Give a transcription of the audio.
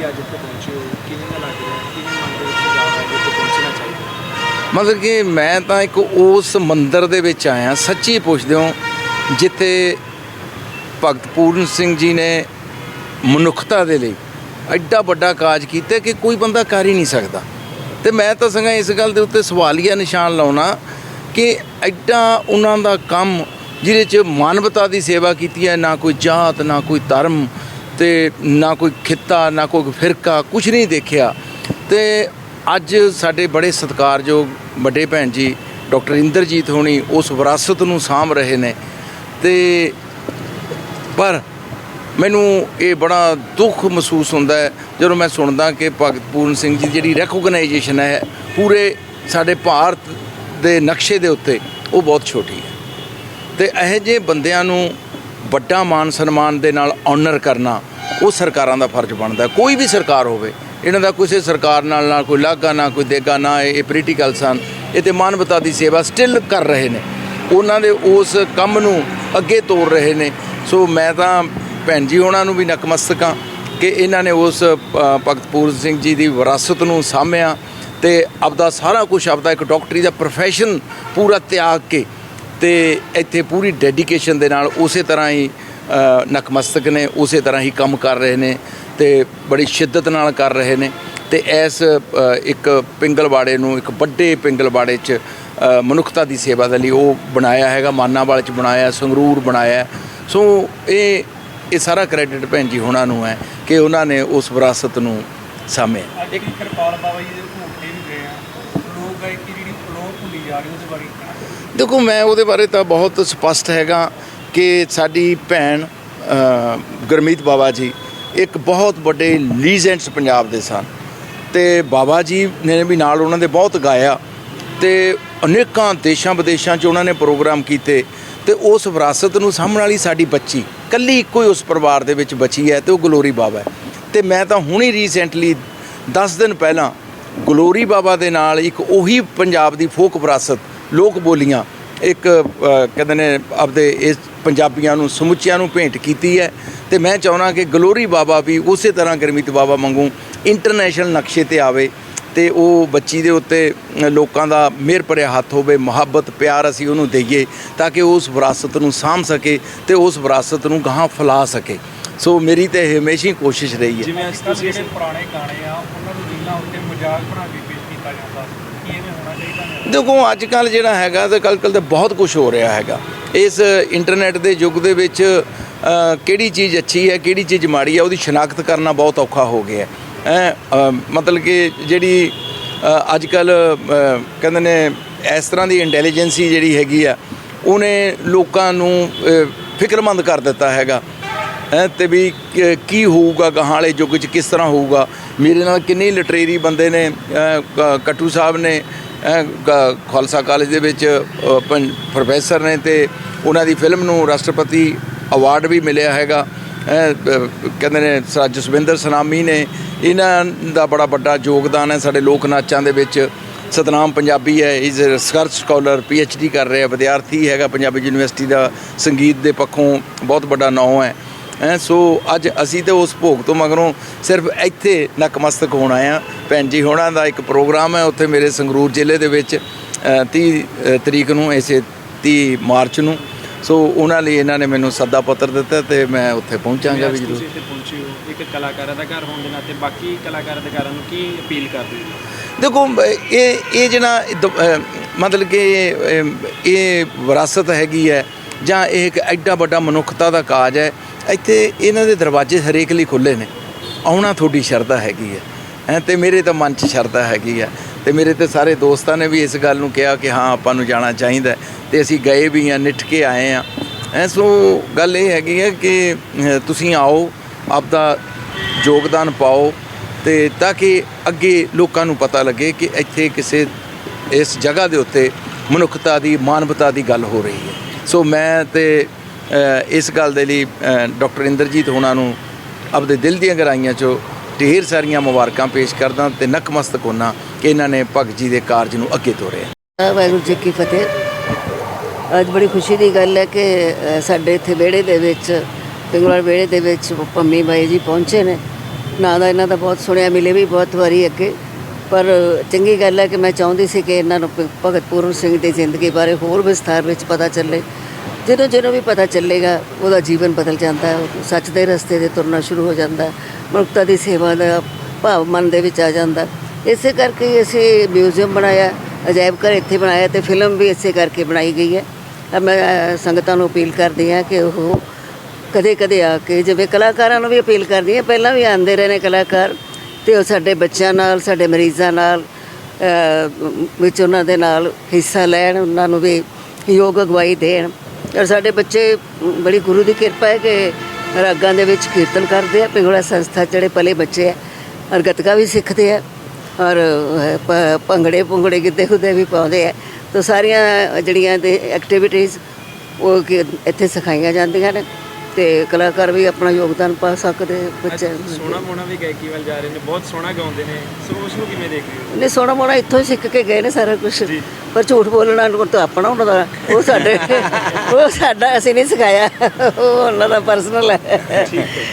ਜੀ ਅੱਜ ਇੱਥੇ ਪਹੁੰਚੇ ਹੋ? ਕਿਵੇਂ ਦਾ ਲੱਗ ਰਿਹਾ? ਹੈ? ਕਿਵੇਂ ਮਨ ਦੇ ਵਿੱਚ ਜਾ ਰਿਹਾ ਹੈ ਪਹੁੰਚਣਾ ਚਾਹੀਦਾ? ਮਤਲਬ ਕਿ ਮੈਂ ਤਾਂ ਇੱਕ ਉਸ ਮੰਦਿਰ ਦੇ ਵਿੱਚ ਆਇਆ, ਸੱਚੀ ਪੁੱਛਦੇ ਹੋ, ਜਿੱਥੇ ਭਗਤ ਪੂਰਨ ਸਿੰਘ ਜੀ ਨੇ ਮਨੁੱਖਤਾ ਦੇ ਲਈ ਐਡਾ ਵੱਡਾ ਕਾਜ ਕੀਤਾ ਕਿ ਕੋਈ ਬੰਦਾ ਕਰ ਹੀ ਨਹੀਂ ਸਕਦਾ। ਤੇ ਮੈਂ ਤਾਂ ਸੰਗਾ ਇਸ ਗੱਲ ਦੇ ਉੱਤੇ ਸਵਾਲੀਆ ਨਿਸ਼ਾਨ ਲਾਉਣਾ ਕਿ ਐਡਾ ਉਹਨਾਂ ਦਾ ਕੰਮ, ਜਿਹਦੇ 'ਚ ਮਾਨਵਤਾ ਦੀ ਸੇਵਾ ਕੀਤੀ ਹੈ, ਨਾ ਕੋਈ ਜਾਤ, ਨਾ ਕੋਈ ਧਰਮ ਤੇ ਨਾ ਕੋਈ ਖਿੱਤਾ, ਨਾ ਕੋਈ ਫਿਰਕਾ ਕੁਝ ਨਹੀਂ ਦੇਖਿਆ। ਤੇ ਅੱਜ ਸਾਡੇ ਬੜੇ ਸਤਿਕਾਰਯੋਗ ਵੱਡੇ ਭੈਣ ਜੀ, ਡਾਕਟਰ ਇੰਦਰਜੀਤ ਹੋਣੀ ਉਸ ਵਿਰਾਸਤ ਨੂੰ ਸਾਂਭ ਰਹੇ ਨੇ। ਤੇ ਪਰ ਮੈਨੂੰ ਇਹ ਬੜਾ ਦੁੱਖ ਮਹਿਸੂਸ ਹੁੰਦਾ ਹੈ, ਜਦੋਂ ਮੈਂ ਸੁਣਦਾ ਕਿ ਭਗਤ ਪੂਰਨ ਸਿੰਘ ਜੀ ਦੀ ਜਿਹੜੀ ਰੈਕੋਗਨਾਈਜੇਸ਼ਨ ਹੈ, ਪੂਰੇ ਸਾਡੇ ਭਾਰਤ ਦੇ ਨਕਸ਼ੇ ਦੇ ਉੱਤੇ, ਉਹ ਬਹੁਤ ਛੋਟੀ ਹੈ। ਤੇ ਇਹੋ ਜਿਹੇ ਬੰਦਿਆਂ ਨੂੰ ਵੱਡਾ ਮਾਨ ਸਨਮਾਨ ਦੇ ਨਾਲ ਆਨਰ ਕਰਨਾ ਉਹ ਸਰਕਾਰਾਂ ਦਾ ਫਰਜ਼ ਬਣਦਾ। ਕੋਈ ਵੀ ਸਰਕਾਰ ਹੋਵੇ ਇਹਨਾਂ ਦਾ ਕਿਸੇ ਸਰਕਾਰ ਨਾਲ ਨਾ ਕੋਈ ਲਾਗਾ ਨਾ ਕੋਈ ਦੇਗਾ ਨਾ ਇਹ ਪੋਲੀਟੀਕਲ ਸਨ ਇਹ ਤੇ ਮਾਨਵਤਾ ਦੀ ਸੇਵਾ ਸਟਿਲ ਕਰ ਰਹੇ ਨੇ। ਉਹਨਾਂ ਦੇ ਉਸ ਕੰਮ ਨੂੰ ਅੱਗੇ ਤੋਰ ਰਹੇ ਨੇ। ਸੋ ਮੈਂ ਤਾਂ ਭੈਣ ਜੀ ਉਹਨਾਂ ਨੂੰ ਵੀ ਨਕਮਸਤਕ ਹਾਂ ਕਿ ਇਹਨਾਂ ਨੇ ਉਸ ਅ, ਭਗਤ ਪੂਰਨ ਸਿੰਘ ਜੀ ਦੀ ਵਿਰਾਸਤ ਨੂੰ ਸਾਂਭਿਆ ਤੇ ਆਪਦਾ ਸਾਰਾ ਕੁਝ ਆਪਦਾ ਇੱਕ ਡਾਕਟਰੀ ਦਾ ਪ੍ਰੋਫੈਸ਼ਨ ਪੂਰਾ ਤਿਆਗ ਕੇ ਤੇ ਇੱਥੇ ਪੂਰੀ ਡੈਡੀਕੇਸ਼ਨ ਦੇ ਨਾਲ ਉਸੇ ਤਰ੍ਹਾਂ ਹੀ ਅ, ਨਕਮਸਤਕ ਨੇ ਉਸੇ ਤਰ੍ਹਾਂ ਹੀ ਕੰਮ ਕਰ ਰਹੇ ਨੇ ਤੇ ਬੜੀ ਸ਼ਿੱਦਤ ਨਾਲ ਕਰ ਰਹੇ ਨੇ ਤੇ ਇਸ ਇੱਕ ਪਿੰਗਲਵਾੜੇ ਨੂੰ ਇੱਕ ਵੱਡੇ ਪਿੰਗਲਵਾੜੇ 'ਚ ਮਨੁੱਖਤਾ ਦੀ ਸੇਵਾ ਦੇ ਲਈ ਉਹ ਬਣਾਇਆ ਹੈਗਾ ਮਾਨਾਵਾਲ 'ਚ ਬਣਾਇਆ ਸੰਗਰੂਰ ਬਣਾਇਆ। ਸੋ ਇਹ ਇਹ ਸਾਰਾ ਕ੍ਰੈਡਿਟ ਭੈਣ ਜੀ ਹੋਣਾ ਨੂੰ ਹੈ ਕਿ ਉਹਨਾਂ ਨੇ ਉਸ ਵਿਰਾਸਤ ਨੂੰ ਸਾਂਭਿਆ। ਅੱਜ ਇੱਕ ਕਿਰਪਾਲ ਬਾਬਾ ਜੀ ਦੇ ਭੋਗ ਵੀ ਗਏ ਆ। ਲੋਕ ਗਾਇਕੀ ਜਿਹੜੀ ਲੋਕ ਭੁੱਲੀ ਜਾ ਰਹੀ ਉਹਦੇ ਬਾਰੇ। ਦੇਖੋ ਮੈਂ ਉਹਦੇ ਬਾਰੇ ਤਾਂ ਬਹੁਤ ਸਪਸ਼ਟ ਹੈਗਾ ਕਿ ਸਾਡੀ ਭੈਣ ਅ, ਗੁਰਮੀਤ ਬਾਬਾ ਜੀ ਇੱਕ ਬਹੁਤ ਵੱਡੇ ਲੀਜੈਂਡਸ ਪੰਜਾਬ ਦੇ ਸਨ। ਤੇ ਬਾਬਾ ਜੀ ਨੇ ਵੀ ਨਾਲ ਉਹਨਾਂ ਦੇ ਬਹੁਤ ਗਾਇਆ ਤੇ ਅਨੇਕਾਂ ਦੇਸ਼ਾਂ ਵਿਦੇਸ਼ਾਂ 'ਚ ਉਹਨਾਂ ਨੇ ਪ੍ਰੋਗਰਾਮ ਕੀਤੇ ਤੇ ਉਸ ਵਿਰਾਸਤ ਨੂੰ ਸਾਂਭਣ ਵਾਲੀ ਸਾਡੀ ਬੱਚੀ ਕੱਲੀ ਇੱਕੋ ਹੀ ਉਸ ਪਰਿਵਾਰ ਦੇ ਵਿੱਚ ਬਚੀ ਹੈ ਤੇ ਉਹ ਗਲੋਰੀ ਬਾਬਾ ਹੈ। ਤੇ ਮੈਂ ਤਾਂ ਹੁਣੀ ਰੀਸੈਂਟਲੀ 10 ਦਿਨ ਪਹਿਲਾਂ ਗਲੋਰੀ ਬਾਬਾ ਦੇ ਨਾਲ ਇੱਕ ਉਹੀ ਪੰਜਾਬ ਦੀ ਫੋਕ ਵਿਰਾਸਤ ਲੋਕ ਬੋਲੀਆਂ। ਇੱਕ ਕਹਿੰਦੇ ਨੇ ਆਪਦੇ ਇਸ ਪੰਜਾਬੀਆਂ ਨੂੰ, ਸਮੁੱਚਿਆਂ ਨੂੰ ਭੇਂਟ ਕੀਤੀ ਹੈ। ਤੇ ਮੈਂ ਚਾਹੁੰਦਾ ਕਿ ਗਲੋਰੀ ਬਾਬਾ ਵੀ ਉਸੇ ਤਰ੍ਹਾਂ ਗੁਰਮੀਤ ਬਾਬਾ ਵਾਂਗੂ ਇੰਟਰਨੈਸ਼ਨਲ ਨਕਸ਼ੇ ਤੇ ਆਵੇ ਤੇ ਉਹ ਬੱਚੀ ਦੇ ਉੱਤੇ ਲੋਕਾਂ ਦਾ ਮਿਹਰ ਭਰਿਆ ਹੱਥ ਹੋਵੇ, ਮੁਹੱਬਤ, ਪਿਆਰ ਅਸੀਂ ਉਹਨੂੰ ਦਈਏ ਤਾਂ ਕਿ ਉਸ ਵਿਰਾਸਤ ਨੂੰ ਸਾਂਭ ਸਕੇ ਤੇ ਉਸ ਵਿਰਾਸਤ ਨੂੰ ਗਾਹਾਂ ਫੈਲਾ ਸਕੇ। ਸੋ ਮੇਰੀ ਤੇ ਹਮੇਸ਼ਾ ਹੀ ਕੋਸ਼ਿਸ਼ ਰਹੀ ਹੈ। ਜਿਵੇਂ ਅੱਜ ਤੁਸੀਂ ਪੁਰਾਣੇ ਗਾਣੇ ਆ, ਉਹਨਾਂ ਨੂੰ ਰੀਲਾਂ ਉੱਤੇ ਮਜ਼ਾਕ ਬਣਾ ਕੇ ਪੇਸ਼ ਕੀਤਾ ਜਾਂਦਾ। ਦੇਖੋ ਅੱਜ ਕੱਲ ਜਿਹੜਾ ਹੈਗਾ ਤੇ ਕੱਲ ਕੱਲ ਤੇ ਬਹੁਤ ਕੁਝ ਹੋ ਰਿਹਾ ਹੈਗਾ। ਇਸ ਇੰਟਰਨੈਟ ਦੇ ਯੁੱਗ ਦੇ ਵਿੱਚ ਕਿਹੜੀ ਚੀਜ਼ ਅੱਛੀ ਹੈ ਕਿਹੜੀ ਚੀਜ਼ ਮਾੜੀ ਹੈ ਉਹਦੀ ਸ਼ਨਾਖਤ ਕਰਨਾ ਬਹੁਤ ਔਖਾ ਹੋ ਗਿਆ ਹੈ। ਹੈਂ, ਮਤਲਬ ਕਿ ਜਿਹੜੀ ਅੱਜ ਕੱਲ ਕਹਿੰਦੇ ਨੇ ਇਸ ਤਰ੍ਹਾਂ ਦੀ ਇੰਟੈਲੀਜੈਂਸੀ ਜਿਹੜੀ ਹੈਗੀ ਆ ਉਹਨੇ ਲੋਕਾਂ ਨੂੰ ਫਿਕਰਮੰਦ ਕਰ ਦਿੱਤਾ ਹੈਗਾ। ਹੈਂ ਤੇ ਵੀ ਕੀ ਹੋਊਗਾ ਗਾਹਾਂ ਵਾਲੇ ਯੁੱਗ 'ਚ ਕਿਸ ਤਰ੍ਹਾਂ ਹੋਊਗਾ? ਮੇਰੇ ਨਾਲ ਕਿੰਨੇ ਲਿਟਰੇਰੀ ਬੰਦੇ ਨੇ ਅਹ, ਕੱਟੂ ਸਾਹਿਬ ਨੇ ਖਾਲਸਾ ਕਾਲਜ ਦੇ ਵਿੱਚ ਪੰ- ਪ੍ਰੋਫੈਸਰ ਨੇ ਤੇ ਉਹਨਾਂ ਦੀ ਫਿਲਮ ਨੂੰ ਰਾਸ਼ਟਰਪਤੀ ਅਵਾਰਡ ਵੀ ਮਿਲਿਆ ਹੈਗਾ। ਹੈਂ, ਕਹਿੰਦੇ ਨੇ ਸਰ ਜਸਵਿੰਦਰ ਸਨਾਮੀ ਨੇ ਇਹਨਾਂ ਦਾ ਬੜਾ ਵੱਡਾ ਯੋਗਦਾਨ ਹੈ। ਸਾਡੇ ਲੋਕ ਨਾਚਾਂ ਦੇ ਵਿੱਚ ਸਤਨਾਮ ਪੰਜਾਬੀ ਹੈ। ਇਜ਼ ਰਿਸਰਚ ਸਕਾਲਰ ਡੀ ਕਰ ਰਿਹਾ ਵਿਦਿਆਰਥੀ ਹੈਗਾ। ਪੰਜਾਬੀ ਯੂਨੀਵਰਸਿਟੀ ਦਾ ਸੰਗੀਤ ਦੇ ਪੱਖੋਂ ਬਹੁਤ ਵੱਡਾ ਨਾਮ ਹੈ। ਹੈਂ ਸੋ ਅੱਜ ਅਸੀਂ ਤੇ ਉਸ ਭੋਗ ਤੋਂ ਮਗਰੋਂ ਸਿਰਫ ਇੱਥੇ ਨਕਮਸਤਕ ਹੋਣਾ ਆ। ਭੈਣ ਜੀ ਹੋਣਾ ਦਾ ਇੱਕ ਪ੍ਰੋਗਰਾਮ ਹੈ ਉੱਥੇ ਮੇਰੇ ਸੰਗਰੂਰ ਜ਼ਿਲ੍ਹੇ ਦੇ ਵਿੱਚ ਅ, 30 ਅ, ਤਰੀਕ ਨੂੰ ਇਸੇ 30 ਮਾਰਚ ਨੂੰ। ਸੋ ਉਹਨਾਂ ਲਈ ਇਹਨਾਂ ਨੇ ਮੈਨੂੰ ਸੱਦਾ ਪੱਤਰ ਦਿੱਤਾ ਤੇ ਮੈਂ ਉੱਥੇ ਪਹੁੰਚਾਂਗਾ ਵੀ ਜ਼ਰੂਰ। ਤੁਸੀਂ ਇੱਥੇ ਪਹੁੰਚੇ ਹੋ ਇੱਕ ਕਲਾਕਾਰਾਂ ਦਾ ਘਰ ਹੋਣ ਦੇ ਨਾਤੇ ਬਾਕੀ ਕਲਾਕਾਰ ਅਧਿਕਾਰਾਂ ਨੂੰ ਕੀ ਅਪੀਲ ਕਰਦੇ ਹੋ? ਦੇਖੋ ਇਹ ਇਹ ਜਿਹੜਾ ਦ- ਮਤਲਬ ਕਿ ਇਹ ਵਿਰਾਸਤ ਹੈਗੀ ਹੈ ਜਾਂ ਇਹ ਇੱਕ ਐਡਾ ਵੱਡਾ ਮਨੁੱਖਤਾ ਦਾ ਕਾਜ ਹੈ ਇੱਥੇ ਇਹਨਾਂ ਦੇ ਦਰਵਾਜ਼ੇ ਹਰੇਕ ਲਈ ਖੁੱਲੇ ਨੇ। ਆਉਣਾ ਤੁਹਾਡੀ ਸ਼ਰਧਾ ਹੈਗੀ ਹੈ। ਹੈਂ, ਤੇ ਮੇਰੇ ਤਾਂ ਮਨ 'ਚ ਸ਼ਰਧਾ ਹੈਗੀ ਹੈ। ਤੇ ਮੇਰੇ ਤੇ ਸਾਰੇ ਦੋਸਤਾਂ ਨੇ ਵੀ ਇਸ ਗੱਲ ਨੂੰ ਕਿਹਾ ਕਿ ਹਾਂ, ਆਪਾਂ ਨੂੰ ਜਾਣਾ ਚਾਹੀਦਾ ਹੈ। ਤੇ ਅਸੀਂ ਗਏ ਵੀ ਆ ਨਿੱਠ ਕੇ ਆਏ ਆ ਐ ਸੋ ਗੱਲ ਇਹ ਹੈਗੀ ਹੈ ਕਿ ਤੁਸੀਂ ਆਓ, ਆਪਦਾ ਯੋਗਦਾਨ ਪਾਓ। ਤੇ ਤਾਂ ਕਿ ਅੱਗੇ ਲੋਕਾਂ ਨੂੰ ਪਤਾ ਲੱਗੇ ਕਿ ਇੱਥੇ ਕਿਸੇ, ਇਸ ਜਗ੍ਹਾ ਦੇ ਉੱਤੇ ਮਨੁੱਖਤਾ ਦੀ, ਮਾਨਵਤਾ ਦੀ ਗੱਲ ਹੋ ਰਹੀ ਹੈ। ਸੋ ਮੈਂ ਤੇ ਇਸ ਗੱਲ ਦੇ ਲਈ ਡਾਕਟਰ ਇੰਦਰਜੀਤ ਹੋਣਾ ਨੂੰ ਆਪਦੇ ਦਿਲ ਦੀਆਂ ਗਹਿਰਾਈਆਂ 'ਚੋਂ ਢੇਰ ਸਾਰੀਆਂ ਮੁਬਾਰਕਾਂ ਪੇਸ਼ ਕਰਦਾ ਤੇ ਨਕਮਸਤਕ ਹੋਣਾ ਕਿ ਇਹਨਾਂ ਨੇ ਭਗਤ ਜੀ ਦੇ ਕਾਰਜ ਨੂੰ ਅੱਗੇ ਤੋਰਿਆ। ਵਾਹਿਗੁਰੂ ਜੀ ਕੀ ਫਤਿਹ। ਅੱਜ ਬੜੀ ਖੁਸ਼ੀ ਦੀ ਗੱਲ ਹੈ ਕਿ ਸਾਡੇ ਇੱਥੇ ਵਿਹੜੇ ਦੇ ਵਿੱਚ, ਪਿੰਗਲਵਾੜ ਵਿਹੜੇ ਦੇ ਵਿੱਚ ਪੰਮੀ ਬਾਈ ਜੀ ਪਹੁੰਚੇ ਨੇ। ਨਾਂ ਦਾ ਇਹਨਾਂ ਦਾ ਬਹੁਤ ਸੁਣਿਆ, ਮਿਲੇ ਵੀ ਬਹੁਤ ਵਾਰੀ ਅੱਗੇ। ਪਰ ਚੰਗੀ ਗੱਲ ਹੈ ਕਿ ਮੈਂ ਚਾਹੁੰਦੀ ਸੀ ਕਿ ਇਹਨਾਂ ਨੂੰ ਭਗਤ ਪੂਰਨ ਸਿੰਘ ਦੀ ਜ਼ਿੰਦਗੀ ਬਾਰੇ ਹੋਰ ਵਿਸਥਾਰ ਵਿੱਚ ਪਤਾ ਚੱਲੇ। ਜਦੋਂ ਜਦੋਂ ਵੀ ਪਤਾ ਚੱਲੇਗਾ, ਉਹਦਾ ਜੀਵਨ ਬਦਲ ਜਾਂਦਾ ਹੈ ਸੱਚ ਦੇ ਰਸਤੇ ਤੇ ਤੁਰਨਾ ਸ਼ੁਰੂ ਹੋ ਜਾਂਦਾ ਹੈ, ਮਨੁੱਖਤਾ ਦੀ ਸੇਵਾ ਦਾ ਭਾਵ ਮਨ ਦੇ ਵਿੱਚ ਆ ਜਾਂਦਾ ਇਸੇ ਕਰਕੇ ਹੀ ਅਸੀਂ ਮਿਊਜ਼ੀਅਮ ਬਣਾਇਆ, ਅਜਾਇਬ ਘਰ ਇੱਥੇ ਬਣਾਇਆ ਤੇ ਫਿਲਮ ਵੀ ਇਸੇ ਕਰਕੇ ਬਣਾਈ ਗਈ ਹੈ। ਤਾਂ ਮੈਂ ਸੰਗਤਾਂ ਨੂੰ ਅਪੀਲ ਕਰਦੀ ਹਾਂ ਕਿ ਉਹ ਕਦੇ ਕਦੇ ਆ ਕੇ, ਜਿਵੇਂ ਕਲਾਕਾਰਾਂ ਨੂੰ ਵੀ ਅਪੀਲ ਕਰਦੀ ਹਾਂ, ਪਹਿਲਾਂ ਵੀ ਆਉਂਦੇ ਰਹੇ ਨੇ ਕਲਾਕਾਰ ਤੇ ਉਹ ਸਾਡੇ ਬੱਚਿਆਂ ਨਾਲ, ਸਾਡੇ ਮਰੀਜ਼ਾਂ ਨਾਲ ਵਿੱਚ ਉਹਨਾਂ ਦੇ ਨਾਲ ਹਿੱਸਾ ਲੈਣ, ਉਹਨਾਂ ਨੂੰ ਵੀ ਯੋਗ ਅਗਵਾਈ ਦੇਣ। ਔਰ ਸਾਡੇ ਬੱਚੇ ਬੜੀ ਗੁਰੂ ਦੀ ਕਿਰਪਾ ਹੈ ਕਿ ਰਾਗਾਂ ਦੇ ਵਿੱਚ ਕੀਰਤਨ ਕਰਦੇ ਆ, ਪਿੰਗਲਾ ਸੰਸਥਾ ਜਿਹੜੇ ਪਲੇ ਬੱਚੇ ਆ, ਔਰ ਗੱਤਕਾ ਵੀ ਸਿੱਖਦੇ ਆ, ਔਰ ਭ- ਭੰਗੜੇ ਭੁੰਗੜੇ ਗਿੱਧੇ ਗੁੱਦੇ ਵੀ ਪਾਉਂਦੇ ਆ, ਤਾਂ ਸਾਰੀਆਂ ਜਿਹੜੀਆਂ ਤੇ ਐਕਟੀਵਿਟੀਜ਼ ਉਹ ਕਿ ਇੱਥੇ ਸਿਖਾਈਆਂ ਜਾਂਦੀਆਂ ਨੇ। ਤੇ ਕਲਾਕਾਰ ਵੀ ਆਪਣਾ ਯੋਗਦਾਨ ਪਾ ਸਕਦੇ ਬੱਚੇ ਸੋਹਣਾ ਮੋਣਾ ਵੀ ਗਾਇਕੀ ਵੱਲ ਜਾ ਰਹੇ ਨੇ ਬਹੁਤ ਸੋਹਣਾ ਗਾਉਂਦੇ ਨੇ। ਸੋ ਉਸ ਨੂੰ ਕਿਵੇਂ ਦੇਖਦੇ ਹੋ? ਨੇ ਸੋਹਣਾ ਮੋਣਾ ਇੱਥੋਂ ਹੀ ਸਿੱਖ ਕੇ ਗਏ ਨੇ ਸਾਰਾ ਕੁਝ ਪਰ ਝੂਠ ਬੋਲਣਾ ਨੂੰ ਤਾਂ ਆਪਣਾ ਉਹਨਾਂ ਦਾ ਉਹ ਸਾਡੇ ਉਹ ਸਾਡਾ ਅਸੀਂ ਨਹੀਂ ਸਿਖਾਇਆ। ਉਹ ਉਹਨਾਂ ਦਾ ਪਰਸਨਲ ਹੈ।